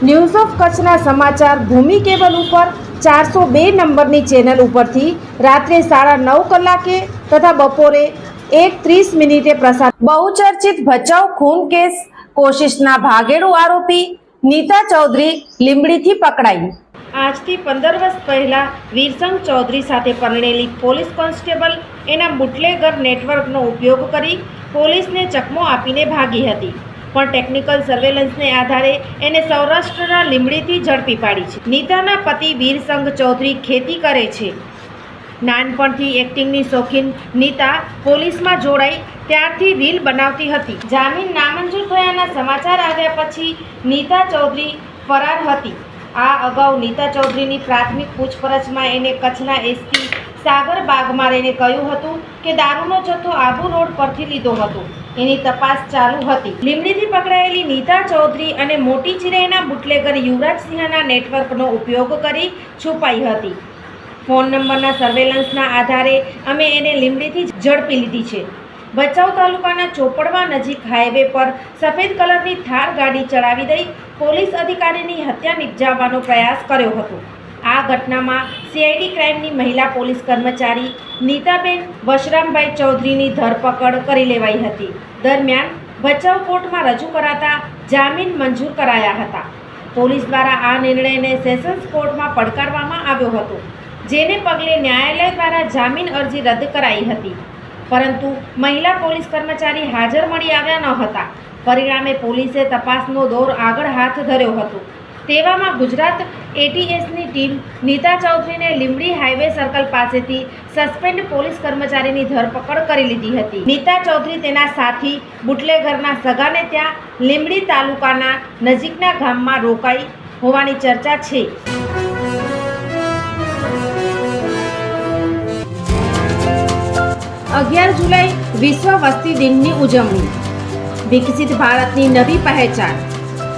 News of કચ્છના સમાચાર ભૂમિ cable ઉપર ચારસો બે નંબરની ચેનલ ઉપરથી રાત્રે સાડા નવ કલાકે તથા બપોરે એક ત્રીસ મિનિટે પ્રસાર બહુચર્ચિત ભચાઉ ખૂન કેસ, કોશિશના ભાગેડુ આરોપી, નીતા ચૌધરી લીંબડીથી પકડાઈ. આજથી પંદર વર્ષ પહેલા વીરસંગ ચૌધરી સાથે પરણેલી પોલીસ કોન્સ્ટેબલ એના બુટલેગર નેટવર્કનો ઉપયોગ કરી પોલીસને ચકમો આપીને ભાગી હતી. પણ ટેકનિકલ સર્વેલન્સને આધારે એને સૌરાષ્ટ્રના લીંબડીથી ઝડપી પાડી છે. નીતાના પતિ વીરસંઘ ચૌધરી ખેતી કરે છે. નાનપણથી એક્ટિંગની શોખીન નીતા પોલીસમાં જોડાઈ ત્યારથી રીલ બનાવતી હતી. જામીન નામંજૂર થયાના સમાચાર આવ્યા પછી નીતા ચૌધરી ફરાર હતી. આ અગાઉ નીતા ચૌધરીની પ્રાથમિક પૂછપરછમાં એને કચ્છના એસપી સાગર બાગમારેને કહ્યું હતું કે દારૂનો જથ્થો આબુ રોડ પરથી લીધો હતો. એની તપાસ ચાલુ હતી. લીમડીથી પકડાયેલી નીતા ચૌધરી અને મોટી ચિરાઈના બુટલેગર યુવરાજ સિંહના નેટવર્કનો ઉપયોગ કરી છુપાઈ હતી. ફોન નંબરના સર્વેલન્સના આધારે અમે એને લીમડીથી ઝડપી લીધી છે. ભચાઉ તાલુકાના ચોપડવા નજીક હાઈવે પર સફેદ કલરની થાર ગાડી ચડાવી દઈ પોલીસ અધિકારીની હત્યા નિપજાવવાનો પ્રયાસ કર્યો હતો. આ ઘટનામાં સીઆઈડી ક્રાઇમની મહિલા પોલીસ કર્મચારી નીતાબેન વશરામભાઈ ચૌધરીની ધરપકડ કરી લેવાઈ હતી. દરમિયાન ભચાઉ કોર્ટમાં રજૂ કરાતા જામીન મંજૂર કરાયા હતા. પોલીસ દ્વારા આ નિર્ણયને સેશન્સ કોર્ટમાં પડકારવામાં આવ્યો હતો, જેને પગલે ન્યાયાલય દ્વારા જામીન અરજી રદ કરાઈ હતી. પરંતુ મહિલા પોલીસ કર્મચારી હાજર મળી આવ્યા ન હતા. પરિણામે પોલીસે તપાસનો દોર આગળ હાથ ધર્યો હતો. તેવામાં ગુજરાત એટીએસની ટીમ નીતા ચૌધરીને લીંબડી હાઈવે સર્કલ પાસેથી સસ્પેન્ડ પોલીસ કર્મચારીની ધરપકડ કરી લીધી હતી. નીતા ચૌધરી તેના સાથી બુટલેઘરના સગાને ત્યાં લીંબડી તાલુકાના નજીકના ગામમાં રોકાઈ હોવાની ચર્ચા છે. અગિયાર જુલાઈ વિશ્વ વસ્તી દિનની ઉજવણી. વિકસિત ભારતની નવી પહેચાન.